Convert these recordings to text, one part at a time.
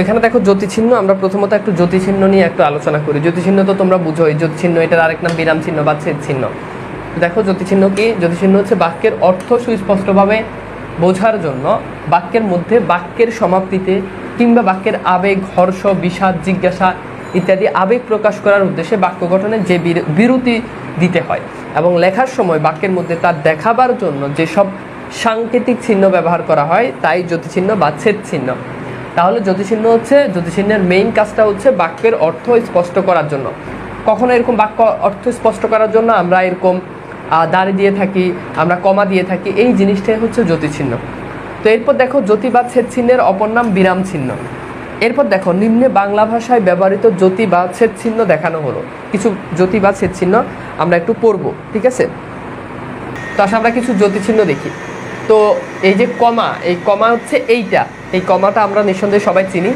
এখানে দেখো জ্যোতিচিহ্ন আমরা প্রথমত একটু জ্যোতিচিহ্ন নিয়ে একটু আলোচনা করি। জ্যোতিচিহ্ন তো তোমরা বুঝোই জ্যোতিচিহ্ন এটার আরেক নাম বিরাম চিহ্ন বা ছেদ চিহ্ন। দেখো জ্যোতিচিহ্ন কি? জ্যোতিচিহ্ন হচ্ছে বাক্যের অর্থ সুস্পষ্টভাবে বোঝার জন্য বাক্যের মধ্যে বাক্যের সমাপ্তিতে কিংবা বাক্যের আবেগ, হর্ষ, বিষাদ, জিজ্ঞাসা ইত্যাদি আবেগ প্রকাশ করার উদ্দেশ্যে বাক্য গঠনে যে বির- বিরতি দিতে হয় এবং লেখার সময় বাক্যের মধ্যে তার দেখাবার জন্য যেসব সাংকেতিক চিহ্ন ব্যবহার করা হয়, তাই জ্যোতিচিহ্ন বা ছেদ চিহ্ন। তাহলে জ্যোতিচিহ্ন হচ্ছে জ্যোতিচিহ্নের মেইন কাজটা হচ্ছে বাক্যের অর্থ স্পষ্ট করার জন্য। কখনো এরকম বাক্য অর্থ স্পষ্ট করার জন্য আমরা এরকম দাড়ি দিয়ে থাকি, আমরা কমা দিয়ে থাকি, এই জিনিসটাই হচ্ছে জ্যোতিচিহ্ন তো এরপর দেখো জ্যোতি বা ছেদ চিহ্নের অপর নাম বিরাম চিহ্ন। এরপর দেখো নিম্নে বাংলা ভাষায় ব্যবহৃত জ্যোতি বা ছেদ চিহ্ন দেখানো হলো। কিছু জ্যোতি বা ছেদ চিহ্ন আমরা একটু পড়ব, ঠিক আছে? তো আসলে আমরা কিছু জ্যোতিচিহ্ন দেখি। তো এই যে কমা, এই কমা হচ্ছে এইটা। এই কমাটা আমরা নিঃসন্দেহে সবাই চিনি।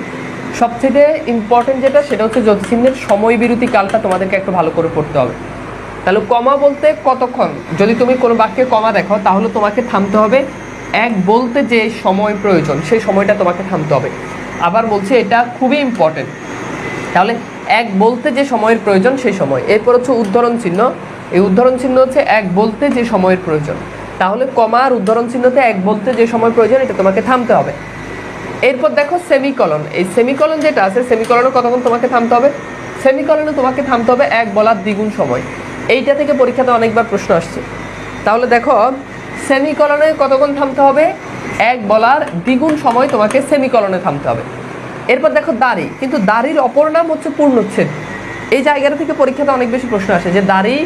সবচেয়ে ইম্পর্টেন্ট যেটা, সেটা হচ্ছে জ্যোতিচিহ্নের সময় বিরতি কালটা তোমাদেরকে একটু ভালো করে পড়তে হবে। তাহলে কমা বলতে কতক্ষণ? যদি তুমি কোনো বাক্যে কমা দেখো, তাহলে তোমাকে থামতে হবে। এক বলতে যে সময় প্রয়োজন, সেই সময়টা তোমাকে থামতে হবে। আবার বলছি, এটা খুবই ইম্পর্টেন্ট তাহলে এক বলতে যে সময়ের প্রয়োজন, সেই সময়। এরপর হচ্ছে উদ্ধরণ চিহ্ন। এই উদ্ধরণ চিহ্ন হচ্ছে এক বলতে যে সময়ের প্রয়োজন। তাহলে কমার উদ্ধরণ চিহ্নতে এক বলতে যে সময় প্রয়োজন, এটা তোমাকে থামতে হবে। এরপর দেখো সেমিকলন। এই সেমিকলন যেটা আছে সেমিকলনে কতক্ষণ তোমাকে থামতে হবে। সেমিকলনে তোমাকে থামতে হবে এক বলার দ্বিগুণ সময়। এইটা থেকে পরীক্ষাতে অনেকবার প্রশ্ন আসছে। তাহলে দেখো, সেমিকলনে কতক্ষণ থামতে হবে? এক বলার দ্বিগুণ সময় তোমাকে সেমিকলনে থামতে হবে। এরপর দেখো দাড়ি, কিন্তু দাড়ির অপর নাম হচ্ছে পূর্ণচ্ছেদ। এই জায়গাটা থেকে পরীক্ষাতে অনেক বেশি প্রশ্ন আসে যে দাড়ি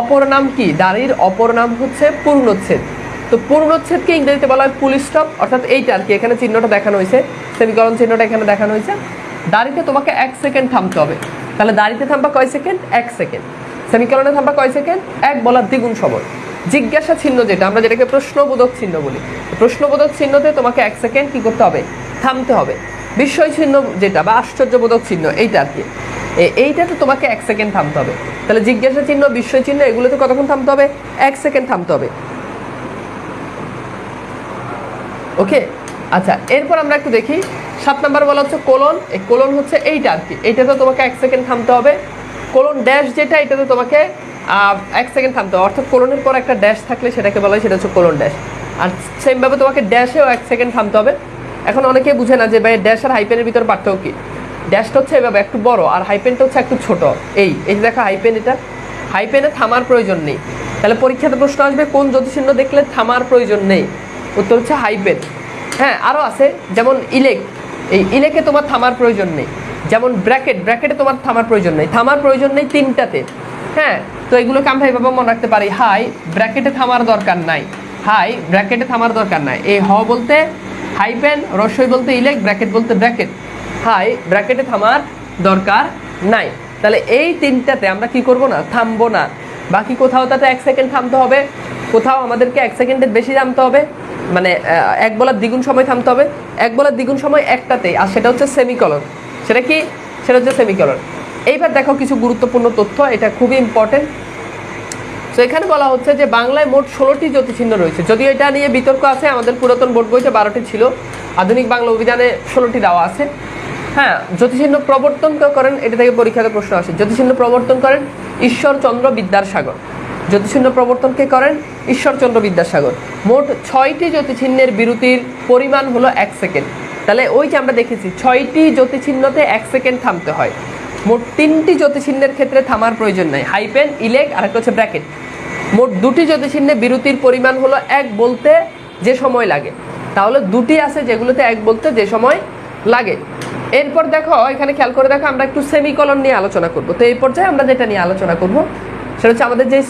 অপর নাম কি? দাড়ির অপর নাম হচ্ছে পূর্ণচ্ছেদ। তো পূর্ণচ্ছেদকে ইংরেজিতে বলা হয় পুলিশ স্টপ, অর্থাৎ এইটা আর কি, এখানে চিহ্নটা দেখানো হয়েছে। সেমিকলন চিহ্নটা এখানে দেখানো হয়েছে। দাড়িতে তোমাকে এক সেকেন্ড থামতে হবে। তাহলে দাড়িতে থামবা কয় সেকেন্ড? এক সেকেন্ড। সেমিকলনে থামবা কয় সেকেন্ড? এক বলার দ্বিগুণ সময়। জিজ্ঞাসা চিহ্ন যেটা, আমরা যেটাকে প্রশ্নবোধক চিহ্ন বলি। প্রশ্নবোধক চিহ্নতে তোমাকে এক সেকেন্ড কী করতে হবে? থামতে হবে। বিস্ময় চিহ্ন যেটা বা আশ্চর্যবোধক চিহ্ন এইটা আর কি। এইটাতে তোমাকে এক সেকেন্ড থামতে হবে। তাহলে জিজ্ঞাসা চিহ্ন বিস্ময় চিহ্ন এগুলোতে কতক্ষণ থামতে হবে? এক সেকেন্ড থামতে হবে। ওকে আচ্ছা এরপর আমরা একটু দেখি। সাত নাম্বার বলা হচ্ছে কোলন এই কোলন হচ্ছে এইটা আর কি। এইটাতে তোমাকে এক সেকেন্ড থামতে হবে। কোলন ড্যাশ যেটা, এটাতে তোমাকে এক সেকেন্ড থামতে হবে। অর্থাৎ কোলনের পর একটা ড্যাশ থাকলে সেটাকে বলা হয়, সেটা হচ্ছে কোলন ড্যাশ আর সেমভাবে তোমাকে ড্যাশেও এক সেকেন্ড থামতে হবে। এখন অনেকেই বুঝে না যে ভাই ড্যাশ আর হাইপেনের ভিতর পার্থক্য কি? ড্যাশটা হচ্ছে এভাবে একটু বড়, আর হাইপেনটা হচ্ছে একটু ছোট। এই এই যে দেখো হাইপেন এটা। হাইপেনে থামার প্রয়োজন নেই। তাহলে পরীক্ষাতে প্রশ্ন আসবে, কোন জ্যোতিচিহ্ন দেখলে থামার প্রয়োজন নেই? উত্তর হচ্ছে হাইপেন হ্যাঁ আরও আছে, যেমন ইলেক। এই ইলেকে তোমার থামার প্রয়োজন নেই। যেমন ব্র্যাকেট, ব্র্যাকেটে তোমার থামার প্রয়োজন নেই। থামার প্রয়োজন নেই তিনটাতে। হ্যাঁ তো এগুলোকে আমরা এভাবে মনে রাখতে পারি। হাই, ব্র্যাকেটে থামার দরকার নাই। হাই, ব্র্যাকেটে থামার দরকার নাই। এই হ বলতে হাইপেন, রসই বলতে ইলেক, ব্র্যাকেট বলতে ব্র্যাকেট। হাই, ব্র্যাকেটে থামার দরকার নাই। তাহলে এই তিনটাতে আমরা কি করব না? থামবো না। বাকি কোথাও তাতে এক সেকেন্ড থামতে হবে। কোথাও আমাদেরকে এক সেকেন্ডের বেশি থামতে হবে। মানে এক বলার দ্বিগুণ সময় থামতে হবে, এক বলার দ্বিগুণ সময় একটাতেই, আর সেটা হচ্ছে সেমিকলন সেটা কি? সেটা হচ্ছে সেমিকলন এইবার দেখো কিছু গুরুত্বপূর্ণ তথ্য, এটা খুবই ইম্পর্টেন্ট তো এখানে বলা হচ্ছে যে, বাংলায় মোট ষোলোটি জ্যোতিচিহ্ন রয়েছে। যদিও এটা নিয়ে বিতর্ক আছে, আমাদের পুরাতন বোর্ড বইতে বারোটি ছিল। আধুনিক বাংলা অভিধানে ষোলোটি দেওয়া আছে। হ্যাঁ জ্যোতিচিহ্ন প্রবর্তন করেন, এটা থেকে পরীক্ষাতে প্রশ্ন আসে। জ্যোতিচিহ্ন প্রবর্তন করেন ঈশ্বরচন্দ্র বিদ্যাসাগর। জ্যোতিচিহ্ন প্রবর্তন কে করেন? ঈশ্বরচন্দ্র বিদ্যাসাগর। মোট ছয়টি জ্যোতিচিহ্নের বিরতির পরিমাণ হলো এক সেকেন্ড। তাহলে ওই যে আমরা দেখেছি, ছয়টি জ্যোতিচিহ্নতে এক সেকেন্ড থামতে হয়। মোট তিনটি জ্যোতিচিহ্নের ক্ষেত্রে থামার প্রয়োজন নাই। হাইপেন, ইলেক, আর একটা হচ্ছে ব্র্যাকেট। মোট দুটি জ্যোতিচিহ্নে বিরতির পরিমাণ হলো এক বলতে যে সময় লাগে। তাহলে দুটি আছে যেগুলোতে এক বলতে যে সময় লাগে। এরপর দেখো, এখানে খেয়াল করে দেখো, আমরা একটু সেমিকলন নিয়ে আলোচনা করব। তো এই পর্যায়ে আমরা যেটা নিয়ে আলোচনা করব সেটা হচ্ছে আমাদের যে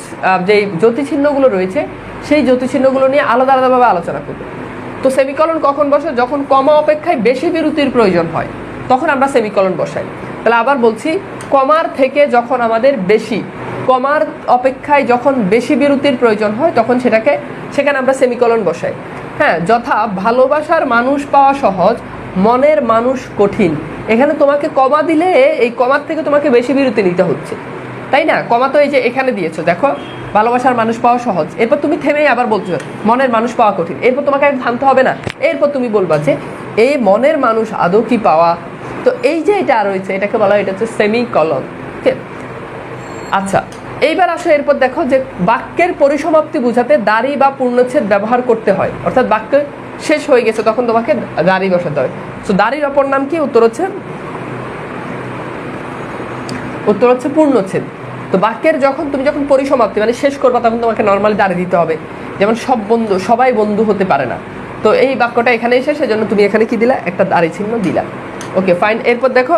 যে জ্যোতিচিহ্নগুলো রয়েছে, সেই জ্যোতিচিহ্নগুলো নিয়ে আলাদা আলাদাভাবে আলোচনা করব। তো সেমিকলন কখন বসে? যখন কমা অপেক্ষায় বেশি বিরতির প্রয়োজন হয়, তখন আমরা সেমিকলন বসাই। তাহলে আবার বলছি, কমার থেকে যখন আমাদের বেশি, কমার অপেক্ষায় যখন বেশি বিরতির প্রয়োজন হয়, তখন সেটাকে, সেখানে আমরা সেমিকলন বসাই। হ্যাঁ যথা ভালোবাসার মানুষ পাওয়া সহজ, মনের মানুষ কঠিন। এখানে তোমাকে কমা দিলে, এই কমার থেকে তোমাকে বেশি বিরতি নিতে হচ্ছে। তাই না? কমা তো এই যে এখানে দিয়েছ, দেখো। ভালোবাসার মানুষ পাওয়া সহজ। এরপর তুমি থেমেই আবার বলছো, মনের মানুষ পাওয়া কঠিন। এরপর তোমাকে থামতে হবে না। এরপর তুমি বলবা যে এই মনের মানুষ আদৌ কি পাওয়া? তো এই যে এটা রয়েছে এটাকে বলা হয়, এটা হচ্ছে সেমি কলন আচ্ছা এইবার আসো, এরপর দেখো যে বাক্যের পরিসমাপ্তি বোঝাতে দাড়ি বা পূর্ণচ্ছেদ ব্যবহার করতে হয়। অর্থাৎ বাক্য শেষ হয়ে গেছে, তখন তোমাকে দাড়ি বসাতে হয়। তো দাড়ির অপর নাম কি? উত্তর হচ্ছে উত্তর হচ্ছে পূর্ণচ্ছেদ। তো বাক্যের যখন তুমি যখন পরিসমাপ্তি মানে শেষ করবা, তখন তোমাকে নর্মালি দাঁড়িয়ে দিতে হবে। যেমন সব বন্ধু, সবাই বন্ধু হতে পারে না। তো এই বাক্যটা এখানে এসে সেজন্য তুমি এখানে কি দিলা? একটা দাড়ি চিহ্ন দিলা। ওকে ফাইন এরপর দেখো,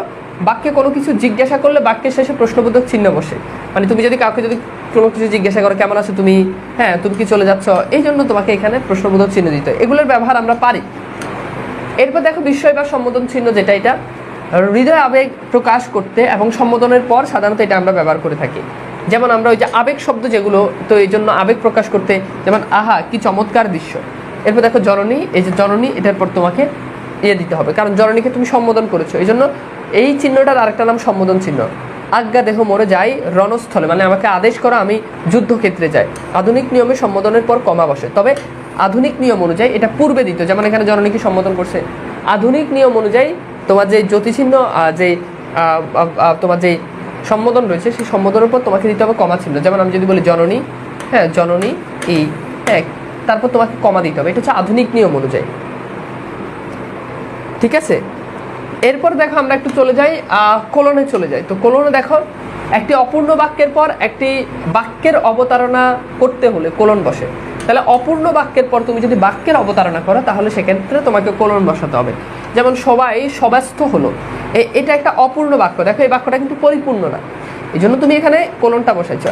বাক্যে কোনো কিছু জিজ্ঞাসা করলে বাক্যের শেষে প্রশ্নবোধক চিহ্ন বসে। মানে তুমি যদি কাউকে যদি কোনো কিছু জিজ্ঞাসা করো, কেমন আছো তুমি? হ্যাঁ তুমি কি চলে যাচ্ছ? এই জন্য তোমাকে এখানে প্রশ্নবোধক চিহ্ন দিতে এগুলোর ব্যবহার আমরা পারি। এরপর দেখো, বিস্ময় বা সম্বোধন চিহ্ন যেটা, এটা হৃদয় আবেগ প্রকাশ করতে এবং সম্বোধনের পর সাধারণত এটা আমরা ব্যবহার করে থাকি। যেমন আমরা ওই যে আবেগ শব্দ যেগুলো, তো এই জন্য আবেগ প্রকাশ করতে যেমন, আহা, কি চমৎকার দৃশ্য। এরপর দেখো জননী, এই যে জননী, এটার পর তোমাকে ইয়ে দিতে হবে। কারণ জননীকে তুমি সম্বোধন করেছ। এই জন্য এই চিহ্নটার আরেকটা নাম সম্বোধন চিহ্ন। আজ্ঞা দেহ মরে যাই রণস্থলে মানে আমাকে আদেশ করো আমি যুদ্ধক্ষেত্রে যাই। আধুনিক নিয়মে সম্বোধনের পর কমা বসে। তবে আধুনিক নিয়ম অনুযায়ী এটা পূর্বে দিত। যেমন এখানে জননীকে সম্বোধন করছে? আধুনিক নিয়ম অনুযায়ী তোমার যে জ্যোতিচিহ্ন যে তোমার যে সম্বোধন রয়েছে, সেই সম্বোধনের উপর তোমাকে দিতে হবে কমা চিহ্ন যেমন আমি যদি বলি জননী হ্যাঁ জননী, এই হ্যাঁ তারপর তোমাকে কমা দিতে হবে। এটা হচ্ছে আধুনিক নিয়ম অনুযায়ী। ঠিক আছে? এরপর দেখো আমরা একটু চলে যাই কোলনে চলে যাই। তো কোলনে দেখো, একটি অপূর্ণ বাক্যের পর একটি বাক্যের অবতারণা করতে হলে কোলন বসে। তাহলে অপূর্ণ বাক্যের পর তুমি যদি বাক্যের অবতারণা করো, তাহলে সেক্ষেত্রে তোমাকে কোলন বসাতে হবে। যেমন সবাই সবাস্থ হলো। এটা একটা অপূর্ণ বাক্য। দেখো, এই বাক্যটা কিন্তু পরিপূর্ণ না। এই জন্য তুমি এখানে কোলনটা বসাইছ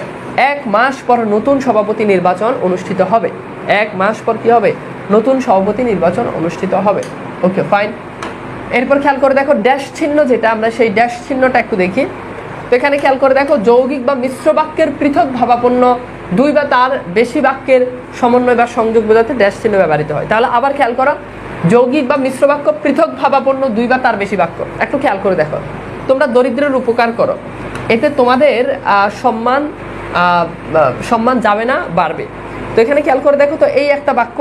এক মাস পর নতুন সভাপতি নির্বাচন অনুষ্ঠিত হবে। এক মাস পর কি হবে? নতুন সভাপতি নির্বাচন অনুষ্ঠিত হবে। ওকে ফাইন এরপর খেয়াল করে দেখো ড্যাশ চিহ্ন যেটা, আমরা সেই ড্যাশ চিহ্নটা একটু দেখি। তো এখানে খেয়াল করে দেখো, যৌগিক বা মিশ্র বাক্যের পৃথক ভাবাপন্ন, দুই বা তার বেশি বাক্যের সমন্বয় বা সংযোগ বোঝাতে ড্যাশ চিহ্ন ব্যবহৃত হয়। তাহলে আবার খেয়াল করো যৌগিক বা মিশ্র বাক্য পৃথক ভাবাপন্ন দুই বা তার বেশি বাক্য। একটু খেয়াল করে দেখো। তোমরা দরিদ্রের উপকার করো। এতে তোমাদের সম্মান সম্মান যাবে না, বাড়বে। তো এখানে খেয়াল করে দেখো তো, এই একটা বাক্য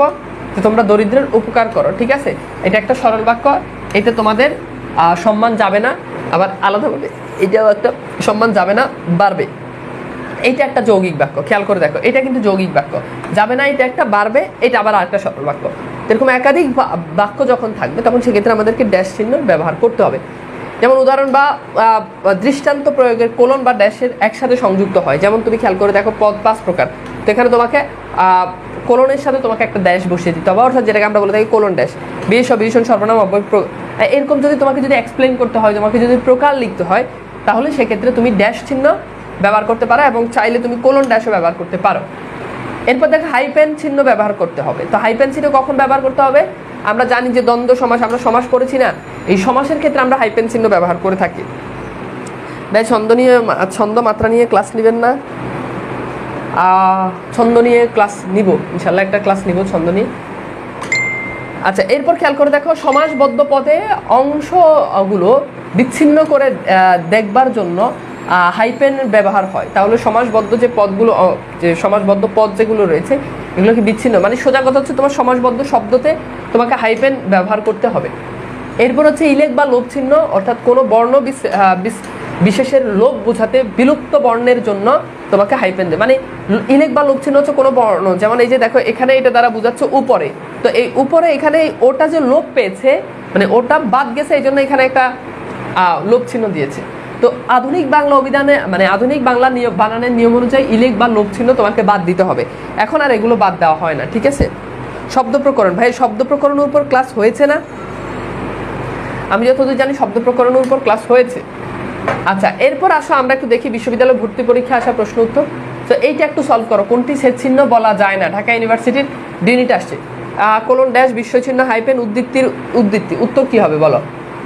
যে তোমরা দরিদ্রের উপকার করো, ঠিক আছে? এটা একটা সরল বাক্য। এতে তোমাদের সম্মান যাবে না, আবার আলাদাভাবে এটাও একটা সম্মান যাবে না, বাড়বে। এইটা একটা যৌগিক বাক্য, খেয়াল করে দেখো, এটা কিন্তু যৌগিক বাক্য। যাবে না, এটা একটা, বাড়বে, এটা আবার আরেকটা সরল বাক্য। এরকম একাধিক বাক্য যখন থাকবে, তখন সেক্ষেত্রে আমাদেরকে ড্যাশ চিহ্ন ব্যবহার করতে হবে। যেমন উদাহরণ বা দৃষ্টান্ত প্রয়োগের কোলন বা ড্যাশের একসাথে সংযুক্ত হয়। যেমন তুমি খেয়াল করে দেখো, পদ পাঁচ প্রকার। তো এখানে তোমাকে কোলনের সাথে তোমাকে একটা ড্যাশ বসিয়ে দিতে হবে। অর্থাৎ যেটাকে আমরা বলে থাকি কোলন ড্যাশ বিশ বিভীষণ সর্বনাম এরকম যদি তোমাকে যদি এক্সপ্লেন করতে হয়, তোমাকে যদি প্রকার লিখতে হয়, তাহলে সেক্ষেত্রে তুমি ড্যাশ চিহ্ন ব্যবহার করতে পারো এবং চাইলে তুমি কোলন ড্যাশও ব্যবহার করতে পারো। এরপর দেখো হাইপেন চিহ্ন ব্যবহার করতে হবে। তো হাইপেন চিহ্ন কখন ব্যবহার করতে হবে? আমরা জানি যে দ্বন্দ্ব সমাস, আমরা সমাস করেছি না। এই সমাসের ক্ষেত্রে আমরা হাইপেন চিহ্ন ব্যবহার করে থাকি। ভাই, ছন্দ নিয়ে ছন্দ মাত্রা নিয়ে ক্লাস নেবেন না। ছন্দ নিয়ে ক্লাস নিব। ইনশাল্লাহ একটা ক্লাস নিব ছন্দ নিয়ে। আচ্ছা এরপর খেয়াল করে দেখো, সমাসবদ্ধ পদে অংশগুলো বিচ্ছিন্ন করে দেখবার জন্য হাইপেন ব্যবহার হয়। তাহলে সমাজবদ্ধ যে পদগুলো যে সমাজবদ্ধ পদ যেগুলো রয়েছে, এগুলো কি বিচ্ছিন্ন? মানে সোজা কথা হচ্ছে তোমার সমাজবদ্ধ শব্দতে তোমাকে হাইপেন ব্যবহার করতে হবে। এরপর হচ্ছে ইলেক বা লোভ চিহ্ন, অর্থাৎ কোনো বর্ণ বিশ- বিশেষের লোভ বোঝাতে বিলুপ্ত বর্ণের জন্য তোমাকে হাইপেন দেয় মানে ইলেক বা লোভ চিহ্ন হচ্ছে কোনো বর্ণ। যেমন এই যে দেখো, এখানে এটা দ্বারা বোঝাচ্ছে উপরে। তো এই উপরে এখানে ওটা যে লোপ পেয়েছে মানে ওটা বাদ গেছে এই জন্য এখানে একটা লোভ চিহ্ন দিয়েছে। তো আধুনিক বাংলা অভিধানে মানে আধুনিক বাংলা নিয়ম, বানানের নিয়ম অনুযায়ী ইলেক বা লোপ চিহ্ন তোমাকে বাদ দিতে হবে। এখন আর এগুলো বাদ দেওয়া হয় না, ঠিক আছে? শব্দ প্রকরণ, ভাই, শব্দ প্রকরণের উপর ক্লাস হয়েছে না? আমি যতদূর জানি শব্দ প্রকরণের উপর ক্লাস হয়েছে। আচ্ছা এরপর আসো, আমরা একটু দেখি বিশ্ববিদ্যালয় ভর্তি পরীক্ষা আসা প্রশ্ন উত্তর। তো এইটা একটু সলভ করো, কোনটি সেট বলা যায় না? ঢাকা ইউনিভার্সিটির ডিউনিট আসছে। কোলন ড্যাশ বিশ্ব চিহ্ন হাইপেন উদ্দীপ্তির উদ্দীপ্তি, উত্তর কি হবে বলো?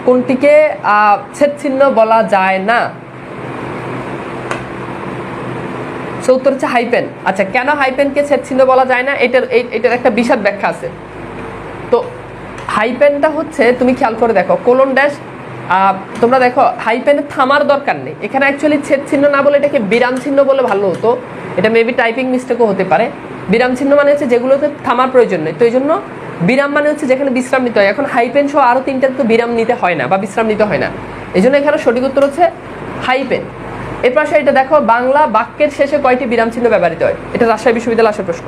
কোনটিকে আহ, ছেদ চিহ্ন বলা যায় না। উত্তর হচ্ছে হাইপেন আচ্ছা কেন হাইপেনকে ছেদ চিহ্ন বলা যায় না? এটার এটার একটা বিশদ ব্যাখ্যা আছে। তো হাইপেনটা হচ্ছে তুমি খেয়াল করে দেখো কোলন ড্যাশ তোমরা দেখো হাইপেনে থামার দরকার নেই। এখানে অ্যাকচুয়ালি ছেদ চিহ্ন না বলে এটাকে বিরাম চিহ্ন বলে ভালো হতো। এটা মেবি টাইপিং মিস্টেকও হতে পারে। বিরাম চিহ্ন মানে হচ্ছে যেগুলোতে থামার প্রয়োজন নেই। তো এই জন্য বিরাম মানে হচ্ছে যেখানে বিশ্রাম নিতে হয়। এখন হাইপেন সহ আরও তিনটা তো বিরাম নিতে হয় না বা বিশ্রাম নিতে হয় না। এই জন্য এখানে সঠিক উত্তর হচ্ছে হাইপেন। এর পাশে এটা দেখো, বাংলা বাক্যের শেষে কয়টি বিরাম চিহ্ন ব্যবহৃত হয়? এটা রাজশাহী বিশ্ববিদ্যালয় আসার প্রশ্ন।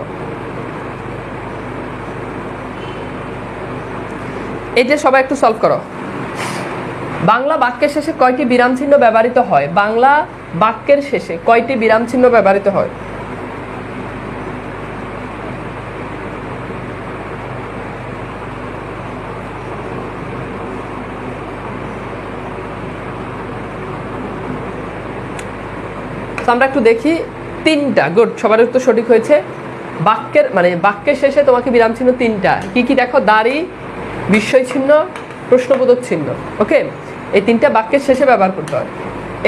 এই যে সবাই একটু সলভ করো। বাংলা বাক্যের শেষে কয়টি বিরাম চিহ্ন ব্যবহৃত হয়? বাংলা বাক্যের শেষে কয়টি বিরাম চিহ্ন ব্যবহৃত হয়? তো আমরা একটু দেখি তিনটা। গুড সবার উত্তর সঠিক হয়েছে। বাক্যের মানে বাক্যের শেষে তোমাকে বিরাম চিহ্ন তিনটা। কি কি দেখো? দাড়ি, বিস্ময় চিহ্ন, প্রশ্নবোধক চিহ্ন। ওকে এই তিনটা বাক্যের শেষে ব্যবহার করতে হয়।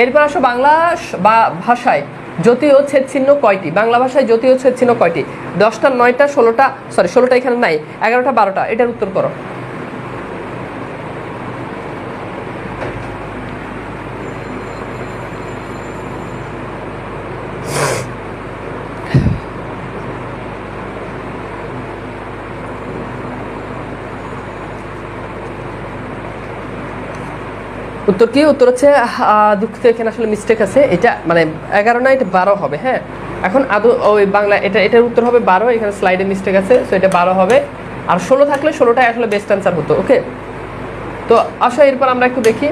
এরপর আসো বাংলা বা ভাষায়। জ্যোতীয় ছেদ চিহ্ন কয়টি? বাংলা ভাষায় জ্যোতীয় ছেদ চিহ্ন কয়টি? দশটা, নয়টা, ষোলোটা সরি ষোলোটা এখানে নাই। এগারোটা, বারোটা, এটার উত্তর করো। উত্তর কি? উত্তর হচ্ছে দুঃখিত এখানে আসলে মিস্টেক আছে। এটা মানে এগারো না, এটা বারো হবে হ্যাঁ? এখন আদৌ ওই বাংলা, এটা, এটার উত্তর হবে বারো, এখানে স্লাইডে মিস্টেক আছে সো এটা বারো হবে। আর ষোলো থাকলে ষোলোটাই আসলে বেস্ট অ্যান্সার হতো ওকে তো আসো, এরপর আমরা একটু দেখি।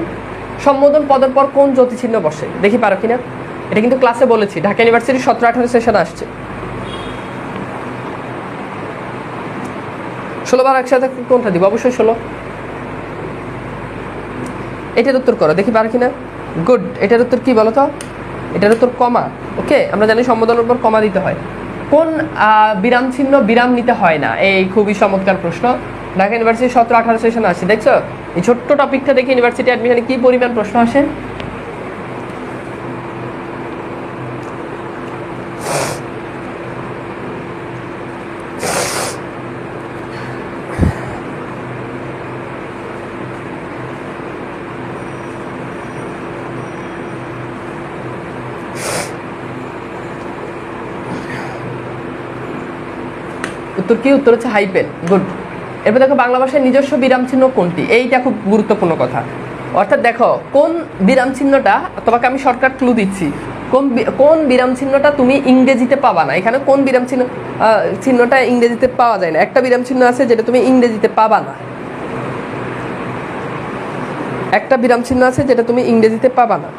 সম্বোধন পদের পর কোন জ্যোতি চিহ্ন বসে? দেখি পারো কিনা? এটা কিন্তু ক্লাসে বলেছি, ঢাকা ইউনিভার্সিটি সতেরো আঠারো সেশন আসছে। ষোলো বার একসাথে কোনটা দিব? অবশ্যই ষোলো। এটার উত্তর করো, দেখি পারো কিনা? গুড এটার উত্তর কি বলো তো? এটার উত্তর কমা। ওকে আমরা জানি সম্বোধনের উপর কমা দিতে হয়। কোন বিরাম চিহ্ন বিরাম নিতে হয় না? এই খুবই চমৎকার প্রশ্ন। ঢাকা ইউনিভার্সিটি সতেরো আঠারো সেশন আসছে দেখছ? এই ছোট্ট টপিকটা দেখে ইউনিভার্সিটি অ্যাডমিশনে কী পরিমাণ প্রশ্ন আসে? উত্তর কি? উত্তর হচ্ছে হাইপেন। গুড এরপর দেখো, বাংলা ভাষায় নিজস্ব বিরাম চিহ্ন কোনটি? এইটা খুব গুরুত্বপূর্ণ কথা। অর্থাৎ দেখো, কোন বিরাম চিহ্নটা, তোমাকে আমি শর্টকাট ক্লু দিচ্ছি। কোন কোন বিরাম চিহ্নটা তুমি ইংরেজিতে পাবা না? এখানে কোন বিরাম চিহ্ন চিহ্নটা ইংরেজিতে পাওয়া যায় না। একটা বিরাম চিহ্ন আছে যেটা তুমি ইংরেজিতে পাবা না। একটা বিরাম চিহ্ন আছে যেটা তুমি ইংরেজিতে পাবা না।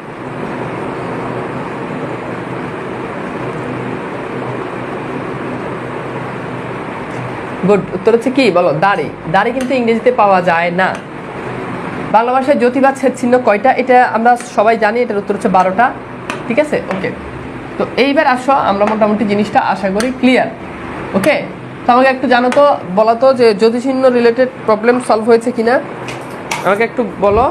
গুড উত্তর হচ্ছে কি? বলো, দাড়ি। দাড়ি কিন্তু ইংরেজিতে পাওয়া যায় না। বাংলা ভাষায় জ্যোতি বা ছেদ চিহ্ন কয়টা? এটা আমরা সবাই জানি, এটার উত্তর হচ্ছে বারোটা। ঠিক আছে? ওকে তো এইবার আসো, আমরা মোটামুটি জিনিসটা আশা করি ক্লিয়ার ওকে তো আমাকে একটু জানো তো, বলো তো যে জ্যোতি চিহ্ন রিলেটেড প্রবলেম সলভ হয়েছে কিনা? আমাকে একটু বলো